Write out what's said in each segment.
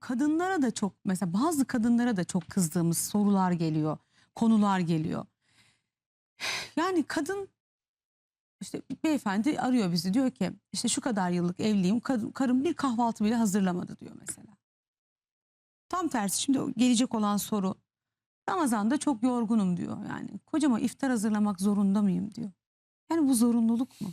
kadınlara da çok mesela bazı kadınlara da çok kızdığımız sorular geliyor, konular geliyor. Yani kadın işte beyefendi arıyor bizi diyor ki işte şu kadar yıllık evliyim karım bir kahvaltı bile hazırlamadı diyor mesela. Tam tersi şimdi gelecek olan soru Ramazan'da çok yorgunum diyor yani kocama iftar hazırlamak zorunda mıyım diyor. Yani bu zorunluluk mu?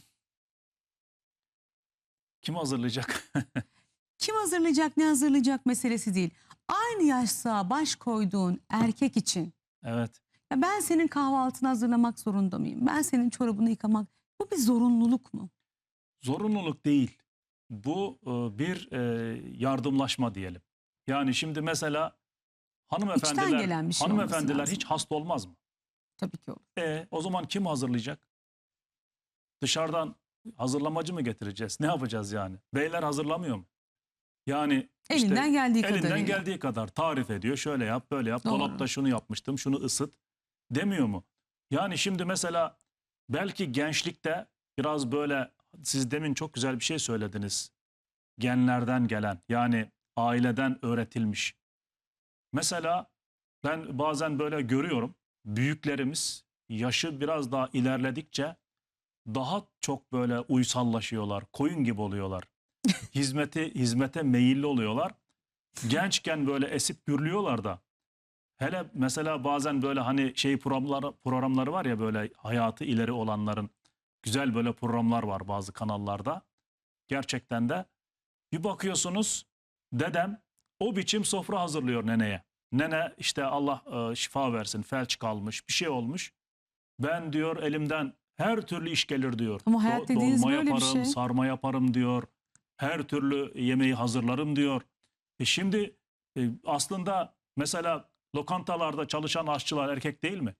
Kim hazırlayacak? Kim hazırlayacak ne hazırlayacak meselesi değil. Aynı yaşsa baş koyduğun erkek için evet. ya ben senin kahvaltını hazırlamak zorunda mıyım? Ben senin çorabını yıkamak bu bir zorunluluk mu? Zorunluluk değil. Bu e, bir e, yardımlaşma diyelim. Yani şimdi mesela hanımefendiler, şey hanımefendiler hiç hasta olmaz mı? Tabii ki olur. E, o zaman kim hazırlayacak? Dışarıdan hazırlamacı mı getireceğiz? Ne yapacağız yani? Beyler hazırlamıyor mu? Yani işte Elinden geldiği kadarıyla. elinden geldiği kadar tarif ediyor. Şöyle yap, böyle yap. Doğru. Dolapta şunu yapmıştım, şunu ısıt demiyor mu? Yani şimdi mesela belki gençlikte biraz böyle siz demin çok güzel bir şey söylediniz. Genlerden gelen yani aileden öğretilmiş. Mesela ben bazen böyle görüyorum. Büyüklerimiz yaşı biraz daha ilerledikçe daha çok böyle uysallaşıyorlar. Koyun gibi oluyorlar. Hizmeti hizmete meyilli oluyorlar. Gençken böyle esip gürlüyorlar da. Hele mesela bazen böyle hani şey programları, programları var ya böyle hayatı ileri olanların güzel böyle programlar var bazı kanallarda. Gerçekten de bir bakıyorsunuz dedem o biçim sofra hazırlıyor neneye. Nene işte Allah e, şifa versin felç kalmış bir şey olmuş. Ben diyor elimden her türlü iş gelir diyor. Ama hayat Do- dediğiniz dolma böyle bir yaparım, şey. sarma yaparım diyor. Her türlü yemeği hazırlarım diyor. E şimdi e, aslında mesela lokantalarda çalışan aşçılar erkek değil mi?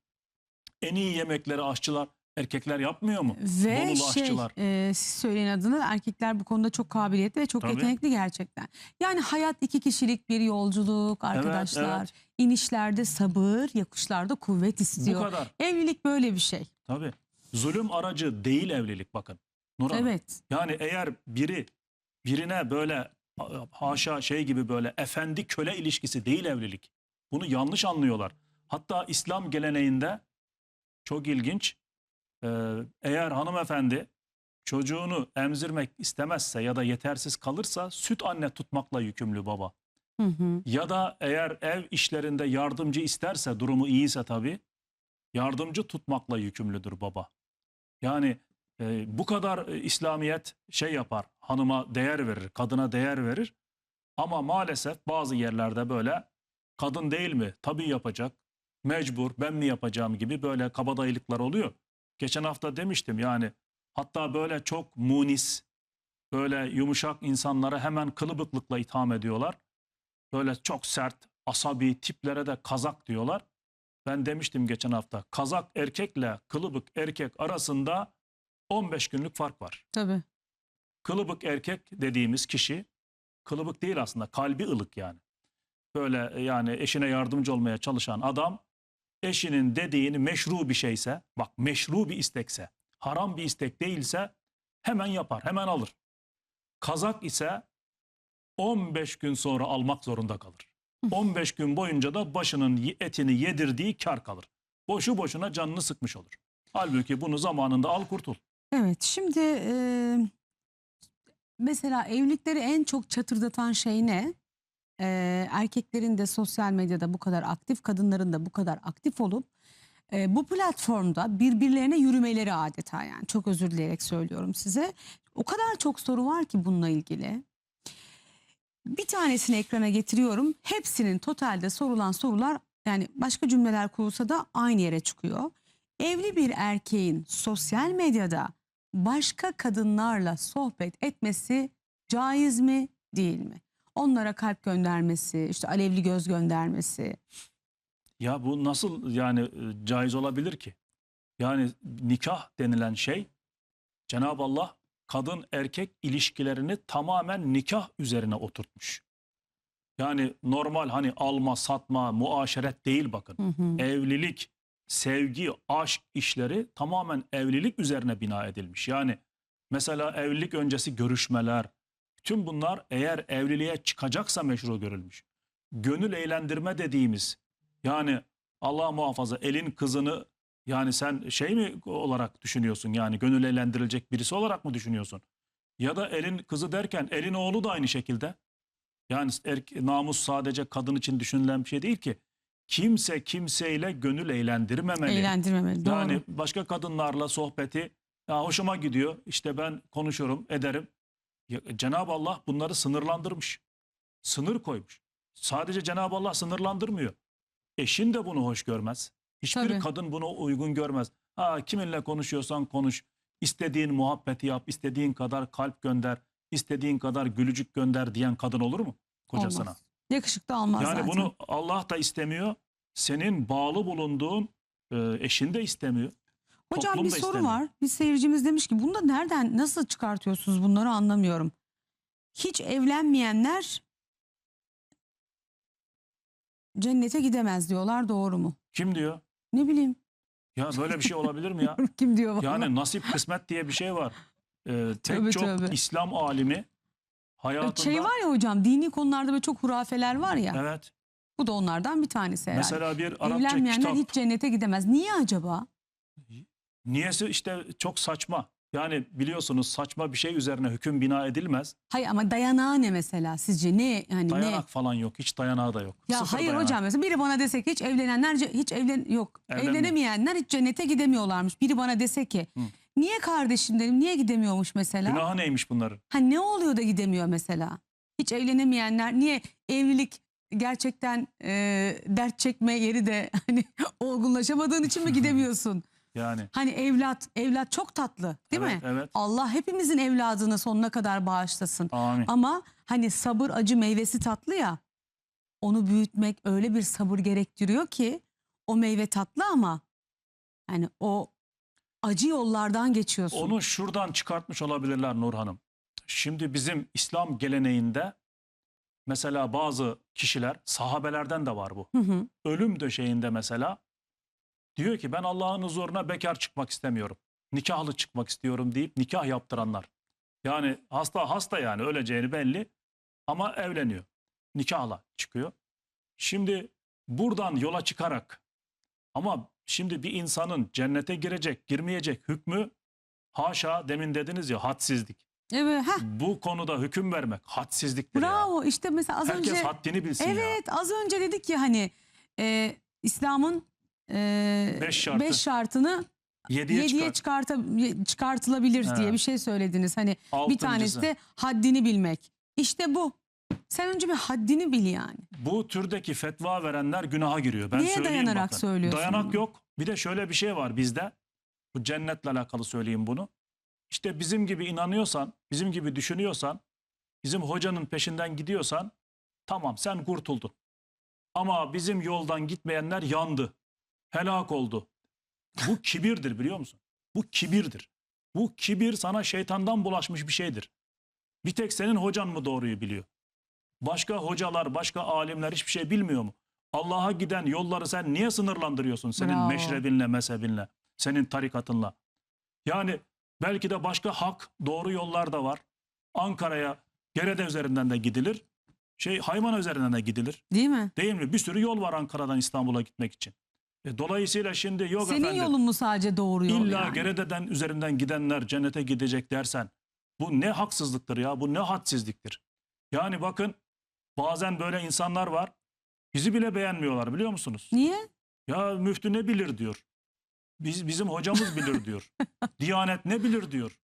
En iyi yemekleri aşçılar erkekler yapmıyor mu? Ve Bolulu şey aşçılar. e, siz söyleyin adını erkekler bu konuda çok kabiliyetli ve çok Tabii. yetenekli gerçekten. Yani hayat iki kişilik bir yolculuk arkadaşlar. evet. İnişlerde sabır, yakışlarda kuvvet Bu istiyor. kadar. Evlilik böyle bir şey. Tabii. Zulüm aracı değil evlilik bakın. Nur Hanım. Evet. Yani eğer biri birine böyle ha- haşa şey gibi böyle efendi köle ilişkisi değil evlilik. Bunu yanlış anlıyorlar. Hatta İslam geleneğinde çok ilginç. Ee, eğer hanımefendi çocuğunu emzirmek istemezse ya da yetersiz kalırsa süt anne tutmakla yükümlü baba. Hı hı. Ya da eğer ev işlerinde yardımcı isterse durumu iyiyse tabii yardımcı tutmakla yükümlüdür baba. Yani e, bu kadar e, İslamiyet şey yapar hanıma değer verir kadına değer verir ama maalesef bazı yerlerde böyle kadın değil mi tabii yapacak mecbur ben mi yapacağım gibi böyle kabadayılıklar oluyor. Geçen hafta demiştim yani hatta böyle çok munis böyle yumuşak insanlara hemen kılıbıklıkla itham ediyorlar böyle çok sert, asabi tiplere de kazak diyorlar. Ben demiştim geçen hafta kazak erkekle kılıbık erkek arasında 15 günlük fark var. Tabii. Kılıbık erkek dediğimiz kişi kılıbık değil aslında kalbi ılık yani. Böyle e, yani eşine yardımcı olmaya çalışan adam eşinin dediğini meşru bir şeyse bak meşru bir istekse haram bir istek değilse hemen yapar hemen alır. Kazak ise 15 gün sonra almak zorunda kalır. 15 gün boyunca da başının etini yedirdiği kar kalır. Boşu boşuna canını sıkmış olur. Halbuki bunu zamanında al kurtul. Evet şimdi e, mesela evlilikleri en çok çatırdatan şey ne? E, erkeklerin de sosyal medyada bu kadar aktif, kadınların da bu kadar aktif olup e, bu platformda birbirlerine yürümeleri adeta yani çok özür dileyerek söylüyorum size. O kadar çok soru var ki bununla ilgili. Bir tanesini ekrana getiriyorum. Hepsinin totalde sorulan sorular yani başka cümleler kurulsa da aynı yere çıkıyor. Evli bir erkeğin sosyal medyada başka kadınlarla sohbet etmesi caiz mi değil mi? Onlara kalp göndermesi, işte alevli göz göndermesi. Ya bu nasıl yani e, caiz olabilir ki? Yani nikah denilen şey Cenab-ı Allah kadın erkek ilişkilerini tamamen nikah üzerine oturtmuş. Yani normal hani alma satma muaşeret değil bakın. Hı hı. evlilik, sevgi, aşk işleri tamamen evlilik üzerine bina edilmiş. Yani mesela evlilik öncesi görüşmeler, Bütün bunlar eğer evliliğe çıkacaksa meşru görülmüş. Gönül eğlendirme dediğimiz yani Allah muhafaza elin kızını yani sen şey mi olarak düşünüyorsun yani gönül eğlendirilecek birisi olarak mı düşünüyorsun? Ya da elin kızı derken elin oğlu da aynı şekilde. Yani namus sadece kadın için düşünülen bir şey değil ki. Kimse kimseyle gönül eğlendirmemeli. Eğlendirmemeli. Doğru. Yani başka kadınlarla sohbeti ya hoşuma gidiyor. İşte ben konuşurum, ederim. Ya, Cenab-ı Allah bunları sınırlandırmış. Sınır koymuş. Sadece Cenab-ı Allah sınırlandırmıyor. Eşin de bunu hoş görmez. Hiçbir Tabii. kadın bunu uygun görmez. Ha kiminle konuşuyorsan konuş. İstediğin muhabbeti yap, istediğin kadar kalp gönder, istediğin kadar gülücük gönder diyen kadın olur mu kocasına? Olmaz. Yakışıklı almaz Yani zaten. bunu Allah da istemiyor. Senin bağlı bulunduğun e, eşin de istemiyor. Hocam toplum bir da soru istemiyor. var. Bir seyircimiz demiş ki bunu da nereden nasıl çıkartıyorsunuz bunları anlamıyorum. Hiç evlenmeyenler cennete gidemez diyorlar doğru mu? Kim diyor? Ne bileyim Ya böyle bir şey olabilir mi ya? kim diyor bana? Yani nasip kısmet diye bir şey var. Ee, tek Tövbe çok tövbe. İslam alimi hayatında Şey var ya hocam dini konularda böyle çok hurafeler var ya. evet. Bu da onlardan bir tanesi herhalde. Mesela bir Arapça Evlenmeyenler kitap. hiç cennete gidemez. Niye acaba? Niyesi işte çok saçma. Yani biliyorsunuz saçma bir şey üzerine hüküm bina edilmez. Hayır ama dayanağı ne mesela sizce? Ne yani Dayanak ne? falan yok. Hiç dayanağı da yok. Ya Sıfır hayır dayanak. hocam mesela biri bana dese ki hiç evlenenler hiç evlen yok. Evlenmiyor. Evlenemeyenler hiç cennete gidemiyorlarmış. Biri bana dese ki Hı. Niye kardeşim dedim niye gidemiyormuş mesela? Günahı neymiş bunların? Ha ne oluyor da gidemiyor mesela? Hiç evlenemeyenler niye evlilik gerçekten e, dert çekme yeri de hani olgunlaşamadığın için mi gidemiyorsun? Yani. Hani evlat evlat çok tatlı değil evet, mi? Evet. Allah hepimizin evladını sonuna kadar bağışlasın. Amin. Ama hani sabır acı meyvesi tatlı ya. Onu büyütmek öyle bir sabır gerektiriyor ki o meyve tatlı ama hani o acı yollardan geçiyorsun. Onu şuradan çıkartmış olabilirler Nur Hanım. Şimdi bizim İslam geleneğinde mesela bazı kişiler sahabelerden de var bu. Hı hı. Ölüm döşeğinde mesela diyor ki ben Allah'ın huzuruna bekar çıkmak istemiyorum. Nikahlı çıkmak istiyorum deyip nikah yaptıranlar. Yani hasta hasta yani öleceğini belli ama evleniyor. Nikahla çıkıyor. Şimdi buradan yola çıkarak ama şimdi bir insanın cennete girecek, girmeyecek hükmü haşa demin dediniz ya hadsizlik. Evet, heh, Bu konuda hüküm vermek hadsizliktir ya. bravo işte mesela az Herkes önce haddini bilsin ya. evet az önce dedik ya hani e, İslam'ın e, Beş şartı. beş şartını Yediye, yediye çıkar. çıkarta, çıkartılabilir diye Evet. bir şey söylediniz. Hani bir Altıncısı. tanesi de haddini bilmek. İşte bu. Sen önce bir haddini bil yani. Bu türdeki fetva verenler günaha giriyor. Ben söyleyeyim dayanarak bakın. söylüyorsun Dayanak yok. Bir de şöyle bir şey var bizde. Bu cennetle alakalı söyleyeyim bunu. İşte bizim gibi inanıyorsan, bizim gibi düşünüyorsan, bizim hocanın peşinden gidiyorsan tamam sen kurtuldun. Ama bizim yoldan gitmeyenler yandı. Helak oldu. Bu kibirdir biliyor musun? Bu kibirdir. Bu kibir sana şeytandan bulaşmış bir şeydir. Bir tek senin hocan mı doğruyu biliyor? Başka hocalar, başka alimler hiçbir şey bilmiyor mu? Allah'a giden yolları sen niye sınırlandırıyorsun senin Bravo. meşrebinle, mezhebinle, senin tarikatınla? Yani belki de başka hak, doğru yollar da var. Ankara'ya Gerede üzerinden de gidilir. Şey Hayman üzerinden de gidilir. Değil mi? Değil mi? Bir sürü yol var Ankara'dan İstanbul'a gitmek için. E, dolayısıyla şimdi yok Senin efendim. yolun mu sadece doğru yol İlla yani? Gerede'den üzerinden gidenler cennete gidecek dersen bu ne haksızlıktır ya bu ne hadsizliktir. Yani bakın bazen böyle insanlar var bizi bile beğenmiyorlar biliyor musunuz? Niye? Ya müftü ne bilir diyor. Biz, bizim hocamız bilir diyor. Diyanet ne bilir diyor.